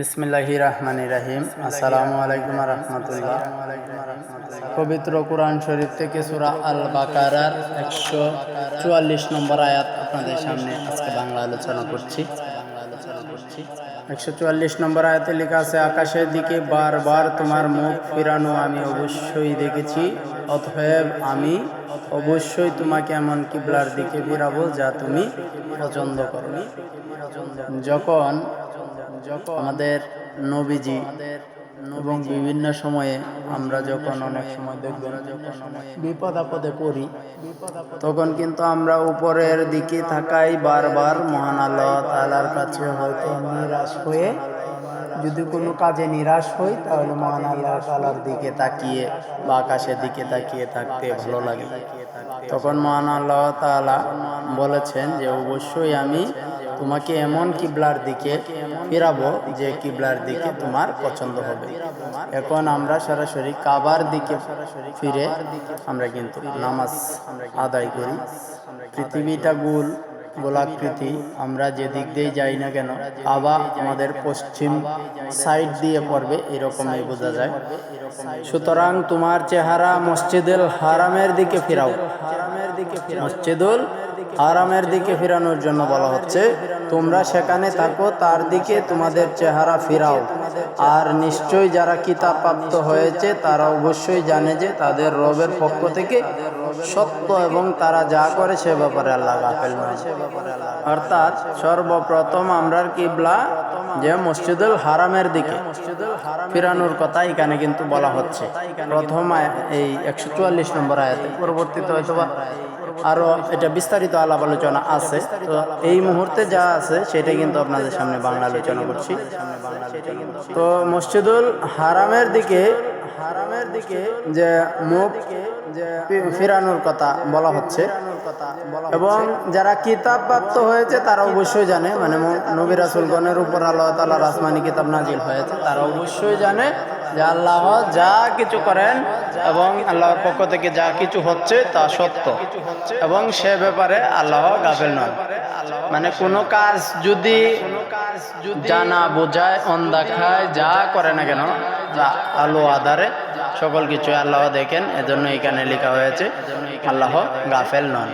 বিসমিল্লাহ রহমান রাহিম। আসসালামু আলাইকুম রহমতুল্লাহ। পবিত্র কোরআন শরীফ থেকে সুরা আল বাকারার একশো চুয়াল্লিশ নম্বর আয়াত আপনাদের সামনে আজকে বাংলা আলোচনা করছি। একশো চুয়াল্লিশ নম্বর আয়তে লেখা আছে, আকাশের দিকে বারবার তোমার মুখ ফিরানো আমি অবশ্যই দেখেছি, অতএব আমি অবশ্যই তোমাকে এমন কিবলার দিকে ফিরাবো যা তুমি পছন্দ করো যখন যখন আমাদের নবীজি এবং বিভিন্ন সময়ে আমরা যখন অনেক সময় দেখবেন বিপদ আপদে পড়ি, তখন কিন্তু আমরা উপরের দিকে থাকাই বারবার মহান আল্লাহ তালার কাছে হয়তো নিরাশ হয়ে, যদি কোনো কাজে নিরাশ হই, তাহলে মহান আল্লাহ তালার দিকে তাকিয়ে বা আকাশের দিকে তাকিয়ে থাকতে ভালো লাগে। তখন মহান আল্লাহ তালা বলেছেন যে, অবশ্যই আমি তোমাকে এমন কিবলার দিকে ফিরাবো যে কিবলার দিকে তোমার পছন্দ হবে। এখন আমরা সরাসরি কাবার দিকে ফিরে আমরা কিন্তু নামাজ আদায় করি। পৃথিবীটা গোল, গোলাকৃতি, আমরা যে দিক দিয়ে যাই না কেন আবা আমাদের পশ্চিম সাইড দিয়ে পড়বে, এরকমই বোঝা যায়। সুতরাং তোমার চেহারা মসজিদুল হারামের দিকে ফিরাও। মসজিদুল হারামের দিকে ফিরানোর জন্য বলা হচ্ছে, তোমরা সেখানে থাকো, তার দিকে তোমাদের চেহারা ফিরাও। আর নিশ্চয়ই যারা কিতাব প্রাপ্ত হয়েছে, তারা অবশ্যই জানে যে তাদের রবের পক্ষ থেকে সত্য এবং তারা যা করে সে ব্যাপারে আল্লাহ গাফেল নয়। অর্থাৎ সর্বপ্রথম আমরার কিবলা যে মসজিদুল হারামের দিকে ফিরানোর কথা এখানে কিন্তু বলা হচ্ছে। প্রথম এই একশো চুয়াল্লিশ নম্বর আয়াতে পরবর্তীতে হয়তোবা আরও এটা বিস্তারিত আলাপ আলোচনা আছে। তো এই মুহূর্তে যা আছে সেটা কিন্তু আপনাদের সামনে বাংলা আলোচনা করছি। তো মসজিদুল হারামের দিকে হারামের দিকে যে মুখ ফিরানোর কথা বলা হচ্ছে। এবং যারা কিতাব প্রাপ্ত হয়েছে তারা অবশ্যই জানে মানে নবী রাসুলগণের উপর আল্লাহ তালা আসমানি কিতাব নাজিল হয়েছে, তারা অবশ্যই জানে যে আল্লাহ যা কিছু করেন এবং আল্লাহর পক্ষ থেকে যা কিছু হচ্ছে তা সত্য। এবং সে ব্যাপারে আল্লাহ গাফেল নন। মানে কোনো কাজ যদি জানা, বোঝায় অন্দাখায় যা করে না কেন, যা আলো আধারে সকল কিছু আল্লাহ দেখেন, এজন্য এখানে লেখা হয়েছে, আল্লাহ গাফেল নন।